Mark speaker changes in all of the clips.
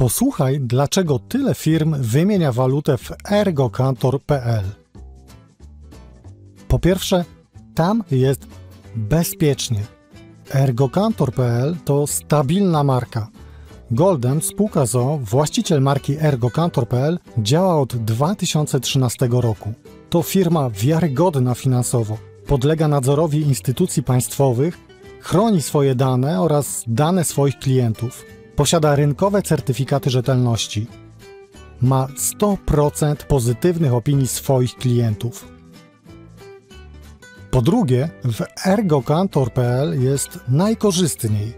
Speaker 1: Posłuchaj, dlaczego tyle firm wymienia walutę w ergokantor.pl. Po pierwsze, tam jest bezpiecznie. Ergokantor.pl to stabilna marka. Golden, spółka ZO, właściciel marki ergokantor.pl, działa od 2013 roku. To firma wiarygodna finansowo, podlega nadzorowi instytucji państwowych, chroni swoje dane oraz dane swoich klientów. Posiada rynkowe certyfikaty rzetelności. Ma 100% pozytywnych opinii swoich klientów. Po drugie, w ergokantor.pl jest najkorzystniej.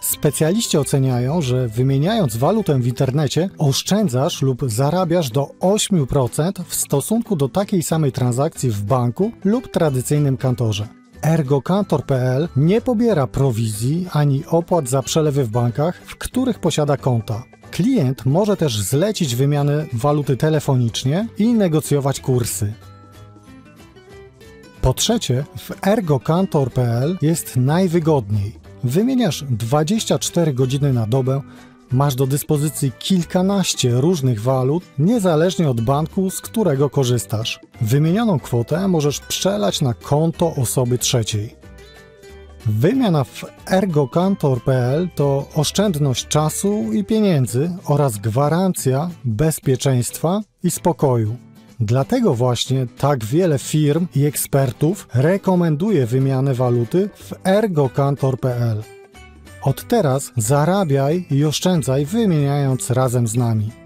Speaker 1: Specjaliści oceniają, że wymieniając walutę w internecie oszczędzasz lub zarabiasz do 8% w stosunku do takiej samej transakcji w banku lub tradycyjnym kantorze. Ergokantor.pl nie pobiera prowizji ani opłat za przelewy w bankach, w których posiada konta. Klient może też zlecić wymianę waluty telefonicznie i negocjować kursy. Po trzecie, w ergokantor.pl jest najwygodniej. Wymieniasz 24 godziny na dobę, masz do dyspozycji kilkanaście różnych walut, niezależnie od banku, z którego korzystasz. Wymienioną kwotę możesz przelać na konto osoby trzeciej. Wymiana w ergokantor.pl to oszczędność czasu i pieniędzy oraz gwarancja bezpieczeństwa i spokoju. Dlatego właśnie tak wiele firm i ekspertów rekomenduje wymianę waluty w ergokantor.pl. Od teraz zarabiaj i oszczędzaj wymieniając razem z nami.